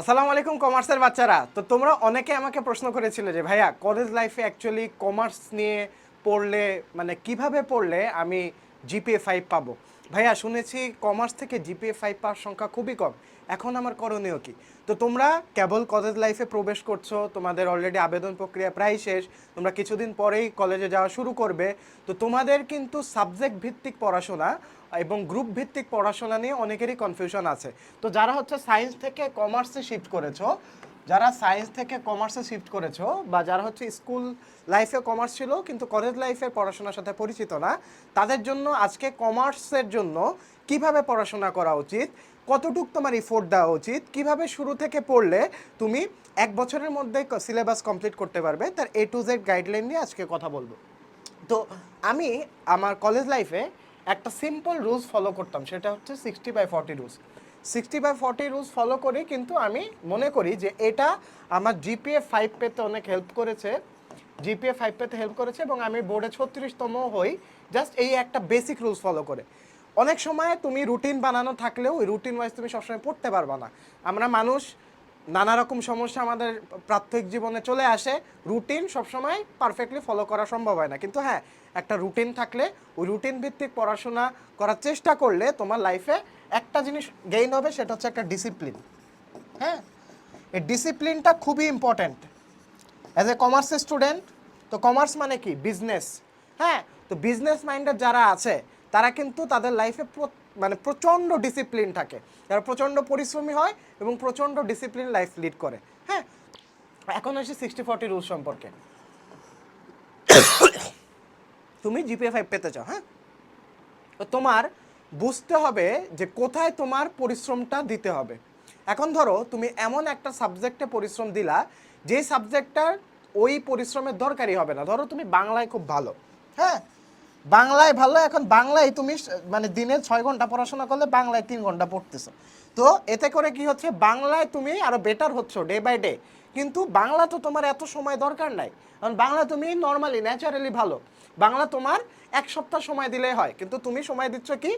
আসসালামু আলাইকুম কমার্সের বাচ্চারা। তো তোমরা অনেকে আমাকে প্রশ্ন করেছিলে যে, ভাইয়া কলেজ লাইফে অ্যাকচুয়ালি কমার্স নিয়ে পড়লে মানে কীভাবে পড়লে আমি জিপিএ ফাইভ পাবো? ভাইয়া, শুনেছি কমার্স থেকে জিপিএ ফাইভ পাওয়ার সংখ্যা খুবই কম। এখন আমার করণীয় কি? তো তোমরা কেবল কলেজ লাইফে প্রবেশ করছ, তোমাদের অলরেডি আবেদন প্রক্রিয়া প্রায় শেষ, তোমরা কিছুদিন পরেই কলেজে যাওয়া শুরু করবে। তো তোমাদের কিন্তু সাবজেক্ট ভিত্তিক পড়াশোনা এবং গ্রুপ ভিত্তিক পড়াশোনা নিয়ে অনেকেরই কনফিউশন আছে। তো যারা হচ্ছে সায়েন্স থেকে কমার্সে শিফট করেছ যারা সায়েন্স থেকে কমার্সে শিফট করেছ বা যারা হচ্ছে স্কুল লাইফে কমার্স ছিল, কিন্তু কলেজ লাইফে পড়াশোনার সাথে পরিচিত না, তাদের জন্য আজকে কমার্সের জন্য কীভাবে পড়াশোনা করা উচিত, কতটুক তোমার ইফোর্ট দেওয়া উচিত, কীভাবে শুরু থেকে পড়লে তুমি এক বছরের মধ্যে সিলেবাস কমপ্লিট করতে পারবে, তার এ টু জেড গাইডলাইন নিয়ে আজকে কথা বলব। তো আমি আমার কলেজ লাইফে একটা সিম্পল রুলস ফলো করতাম, সেটা হচ্ছে sixty by forty rules sixty by forty rules follow করি, কিন্তু আমি মনে করি যে এটা আমার জিপিএ ফাইভ পেতে অনেক হেল্প করেছে। জিপিএ ফাইভ পেতে হেল্প করেছে এবং আমি বোর্ডে ছত্রিশতম হই। জাস্ট এই একটা বেসিক রুলস ফলো করে। অনেক সময় তুমি রুটিন বানানো থাকলেও ওই রুটিন ওয়াইজ তুমি সবসময় পড়তে পারবা না। আমরা মানুষ নানা রকম সমস্যা আমাদের প্রাত্যহিক জীবনে চলে আসে। রুটিন সবসময় পারফেক্টলি ফলো করা সম্ভব হয় না। কিন্তু হ্যাঁ একটা রুটিন থাকলে ওই রুটিন ভিত্তিক পড়াশোনা করার চেষ্টা করলে তোমার লাইফে একটা জিনিস গেইন হবে, সেটা হচ্ছে একটা ডিসিপ্লিন হ্যাঁ? এই ডিসিপ্লিনটা খুবই ইম্পর্ট্যান্ট অ্যাজ এ কমার্সের স্টুডেন্ট তো কমার্স মানে কি? বিজনেস হ্যাঁ? তো বিজনেস মাইন্ডের যারা আছে, তারা কিন্তু তাদের লাইফে মানে প্রচণ্ড ডিসিপ্লিন থাকে। যারা প্রচণ্ড পরিশ্রমী হয় এবং প্রচণ্ড ডিসিপ্লিন লাইফ লিড করে। হ্যাঁ? এখন আসি সিক্সটি ফর্টি রুল সম্পর্কে। তুমি জিপিএ ফাইভ পেতে চাও হ্যাঁ? তো তোমার বুঝতে হবে যে কোথায় তোমার পরিশ্রমটা দিতে হবে। এখন ধরো তুমি এমন একটা সাবজেক্টে পরিশ্রম দিলা, যে সাবজেক্টটার ওই পরিশ্রমের দরকারই হবে না। ধরো তুমি বাংলায় খুব ভালো হ্যাঁ? বাংলায় ভালো, এখন বাংলায় তুমি মানে দিনে ছয় ঘণ্টা পড়াশোনা করলে বাংলায় তিন ঘণ্টা পড়তেছো। তো এতে করে কি হচ্ছে, বাংলায় তুমি আরও বেটার হচ্ছ ডে বাই ডে কিন্তু বাংলা তো তোমার এত সময় দরকার নাই। কারণ বাংলা তুমি নর্মালি ন্যাচারালি ভালো। বাংলা তোমার এক সপ্তাহ সময় দিলেই হয়। কিন্তু তুমি সময় দিচ্ছ কি,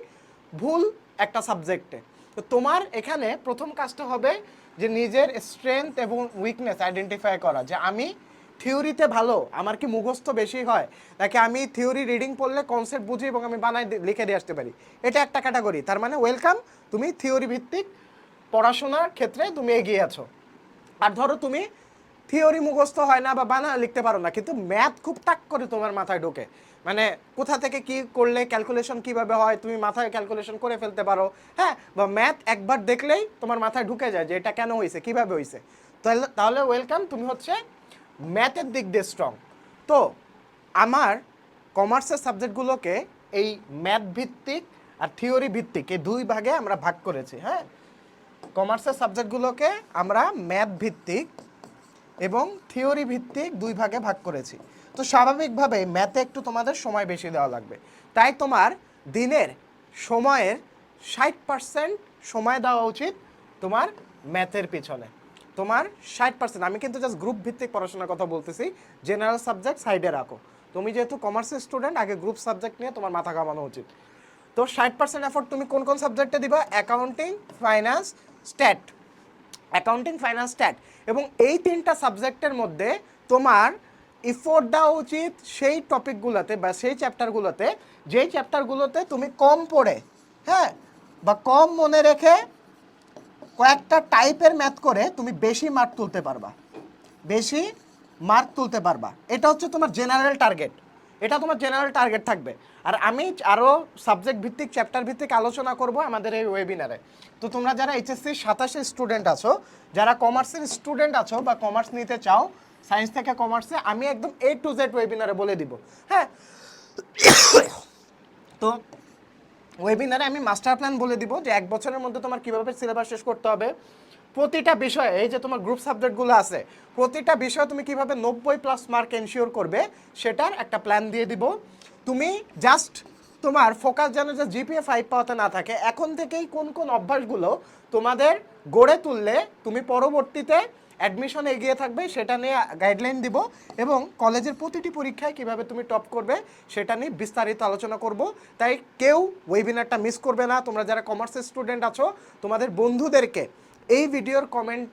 ভুল একটা সাবজেক্টে তো তোমার এখানে প্রথম কাজটা হবে যে নিজের স্ট্রেংথ এবং উইকনেস আইডেন্টিফাই করা। যে আমি থিওরিতে ভালো, আমার কি মুখস্থ বেশি হয়? নাকি আমি থিওরি রিডিং পড়লে কনসেপ্ট বুঝি এবং আমি বানাই লিখে দিয়ে আসতে পারি? এটা একটা ক্যাটাগরি তার মানে ওয়েলকাম তুমি থিওরি ভিত্তিক পড়াশোনার ক্ষেত্রে তুমি এগিয়ে আছো। আর ধরো তুমি থিওরি মুখস্থ হয় না বা বানা, লিখতে পারো না, কিন্তু ম্যাথ খুব টাক করে তোমার মাথায় ঢোকে। মানে কোথা থেকে কি করলে ক্যালকুলেশন কীভাবে হয়, তুমি মাথায় ক্যালকুলেশন করে ফেলতে পারো। হ্যাঁ বা ম্যাথ একবার দেখলেই তোমার মাথায় ঢুকে যায় যে এটা কেন হয়েছে কীভাবে হয়েছে তাহলে তাহলে ওয়েলকাম তুমি হচ্ছে ম্যাথের দিক দিয়ে স্ট্রং তো আমার কমার্সের সাবজেক্টগুলোকে এই ম্যাথ ভিত্তিক আর থিওরি ভিত্তিক এই দুই ভাগে আমরা ভাগ করেছি হ্যাঁ? কমার্সের সাবজেক্টগুলোকে আমরা ম্যাথ ভিত্তিক এবং থিওরি ভিত্তিক দুই ভাগে ভাগ করেছি। তো স্বাভাবিকভাবে ম্যাথে একটু তোমাদের সময় বেশি দেওয়া লাগবে। তাই তোমার দিনের সময়ের ষাট পার্সেন্ট সময় দেওয়া উচিত তোমার ম্যাথের পিছনে। তোমার ষাট পার্সেন্ট আমি কিন্তু জাস্ট গ্রুপ ভিত্তিক পড়াশোনার কথা বলতেছি। জেনারেল সাবজেক্ট সাইডে রাখো। তুমি যেহেতু কমার্সের স্টুডেন্ট আগে গ্রুপ সাবজেক্ট নিয়ে তোমার মাথা কামানো উচিত। তো ষাট পার্সেন্ট এফোর্ট তুমি কোন কোন সাবজেক্টে দিবা? Accounting finance stat accounting finance stat এবং এই তিনটা সাবজেক্টের মধ্যে তোমার ইফোর্ট দেওয়া উচিত সেই টপিকগুলোতে বা সেই চ্যাপ্টারগুলোতে যেই চ্যাপ্টারগুলোতে তুমি কম পড়ে হ্যাঁ বা কম মনে রেখে কয়েকটা টাইপের ম্যাথ করে তুমি বেশি মার্ক তুলতে পারবা। বেশি মার্ক তুলতে পারবা। এটা হচ্ছে তোমার জেনারেল টার্গেট এটা তোমার জেনারেল টার্গেট থাকবে। আর আমি আরও সাবজেক্ট ভিত্তিক চ্যাপ্টার ভিত্তিক আলোচনা করব আমাদের এই ওয়েবিনারে তো তোমরা যারা এইচএসসি সাতাশে স্টুডেন্ট আছো, যারা কমার্সের স্টুডেন্ট আছো বা কমার্স নিতে চাও সায়েন্স থেকে কমার্সে আমি একদম এ টু জেড ওয়েবিনারে বলে দিব। হ্যাঁ? তো ওয়েবিনারে আমি মাস্টার প্ল্যান বলে দিব যে এক বছরের মধ্যে তোমার কীভাবে সিলেবাস শেষ করতে হবে। প্রতিটা বিষয়ে, এই যে তোমার গ্রুপ সাবজেক্টগুলো আছে, প্রতিটা বিষয়ে তুমি কীভাবে নব্বই প্লাস মার্ক এনশিওর করবে, সেটার একটা প্ল্যান দিয়ে দিব। তুমি জাস্ট তোমার ফোকাস যেন যে জিপিএ ফাইভ পাওয়াতে না থাকে, এখন থেকেই কোন কোন অভ্যাসগুলো তোমাদের গড়ে তুললে তুমি পরবর্তীতে অ্যাডমিশন এগিয়ে থাকবে, সেটা নিয়ে গাইডলাইন দিব এবং কলেজের প্রতিটি পরীক্ষায় কীভাবে তুমি টপ করবে, সেটা নিয়ে বিস্তারিত আলোচনা করব। তাই কেউ ওয়েবিনারটা মিস করবে না। তোমরা যারা কমার্সের স্টুডেন্ট আছো, তোমাদের বন্ধুদেরকে এই ভিডিওর কমেন্ট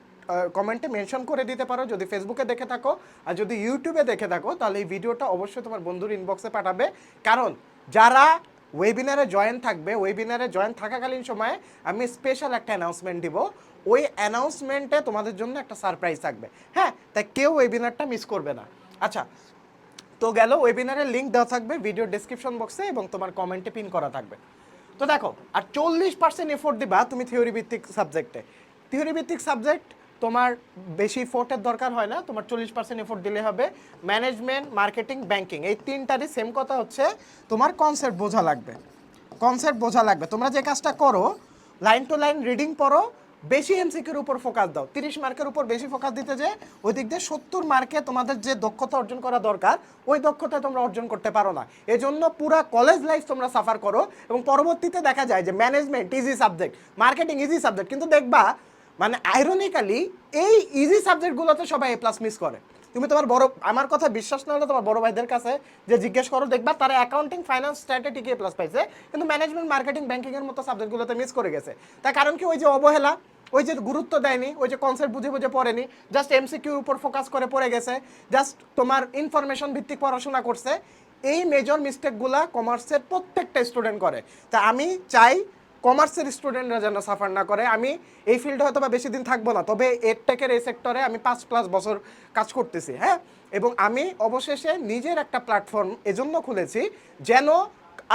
কমেন্টে মেনশন করে দিতে পারো। যদি ফেসবুকে দেখে থাকো আর যদি ইউটিউবে দেখে থাকো, তাহলে এই ভিডিওটা অবশ্যই তোমার বন্ধুর ইনবক্সে পাঠাবে। কারণ যারা ওয়েবিনারে জয়েন থাকবে। ওয়েবিনারে জয়েন থাকাকালীন সময়ে আমি স্পেশাল একটা অ্যানাউন্সমেন্ট দিব। ওই অ্যানাউন্সমেন্টে তোমাদের জন্য একটা সারপ্রাইজ থাকবে। হ্যাঁ তাই কেউ ওয়েবিনারটা মিস করবে না। আচ্ছা তো গেল। ওয়েবিনারের লিঙ্ক দেওয়া থাকবে ভিডিও ডেসক্রিপশন বক্সে এবং তোমার কমেন্টে পিন করা থাকবে। তো দেখো, আর চল্লিশ পার্সেন্ট এফোর্ট দিবা তুমি থিওরি ভিত্তিক সাবজেক্টে থিওরি ভিত্তিক সাবজেক্ট তোমার বেশি এফোর্টের দরকার হয় না, তোমার চল্লিশ পার্সেন্ট এফোর্ট দিলে হবে। ম্যানেজমেন্ট মার্কেটিং ব্যাংকিং এই তিনটারই সেম কথা হচ্ছে, তোমার কনসেপ্ট বোঝা লাগবে। কনসেপ্ট বোঝা লাগবে। তোমরা যে কাজটা করো লাইন টু লাইন রিডিং পড়ো, বেশি এমসিকিউর উপর ফোকাস দাও। তিরিশ মার্কের উপর বেশি ফোকাস দিতে যে ওই দিক দিয়ে সত্তর মার্কে তোমাদের যে দক্ষতা অর্জন করা দরকার, ওই দক্ষতা তোমরা অর্জন করতে পারো না। এজন্য পুরা কলেজ লাইফ তোমরা সাফার করো এবং পরবর্তীতে দেখা যায় যে management easy subject marketing easy subject কিন্তু দেখবা মানে আইরনিক্যালি এই ইজি সাবজেক্টগুলোতে সবাই এ প্লাস মিস করে। তুমি তোমার বড় আমার কথা বিশ্বাস না হলে তোমার বড় ভাইদের কাছে যে জিজ্ঞেস করো, দেখবা তারা অ্যাকাউন্টিং ফাইন্যান্স স্ট্র্যাটেজিকে প্লাস পাইছে, কিন্তু ম্যানেজমেন্ট মার্কেটিং ব্যাংকিং এর মতো সাবজেক্টগুলোতে মিস করে গেছে। তার কারণ কি? ওই যে অবহেলা, ওই যে গুরুত্ব দেয়নি, ওই যে কনসেপ্ট বুঝে বুঝে পড়েনি জাস্ট এমসিকিউর উপর ফোকাস করে পড়ে গেছে জাস্ট তোমার ইনফরমেশন ভিত্তিক পড়াশোনা করছে। এই মেজর মিস্টেকগুলা কমার্সের প্রত্যেকটা স্টুডেন্ট করে। তা আমি চাই কমার্সের স্টুডেন্টরা যেন সাফার না করে, আমি এই ফিল্ডে হয়তো বা বেশি দিন থাকব না, তবে এডটেকের এই সেক্টরে আমি পাঁচ প্লাস বছর কাজ করতেছি হ্যাঁ? এবং আমি অবশেষে নিজের একটা প্ল্যাটফর্ম এজন্য খুলেছি যেন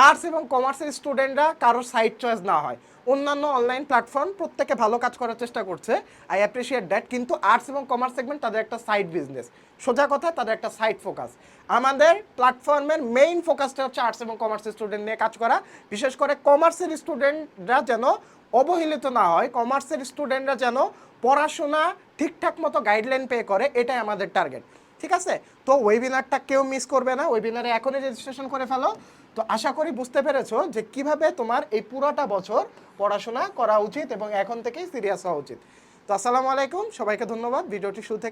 আর্টস এবং কমার্সের স্টুডেন্টরা কারোর সাইড চয়েস না হয়। অন্যান্য অনলাইন প্ল্যাটফর্ম প্রত্যেকে ভালো কাজ করার চেষ্টা করছে আই অ্যাপ্রিসিয়েট দ্যাট কিন্তু আর্টস এবং কমার্স সেগমেন্ট তাদের একটা সাইড বিজনেস সোজা কথা, তাদের একটা সাইড ফোকাস আমাদের প্ল্যাটফর্মের মেইন ফোকাসটা হচ্ছে আর্টস এবং কমার্সের স্টুডেন্ট নিয়ে কাজ করা। বিশেষ করে কমার্সের স্টুডেন্টরা যেন অবহেলিত না হয় কমার্সের স্টুডেন্টরা যেন পড়াশোনা ঠিকঠাক মতো গাইডলাইন পে করে, এটাই আমাদের টার্গেট ঠিক আছে? তো ওয়েবিনারটা কেউ মিস করবে না ওয়েবিনারে এখনই রেজিস্ট্রেশন করে ফেলো। তো আশা করি বুঝতে পেরেছ যে কীভাবে তোমার এই পুরোটা বছর পড়াশোনা করা উচিত এবং এখন থেকেই সিরিয়াস হওয়া উচিত। তো আসসালামু আলাইকুম, সবাইকে ধন্যবাদ ভিডিওটি শুরু থেকে।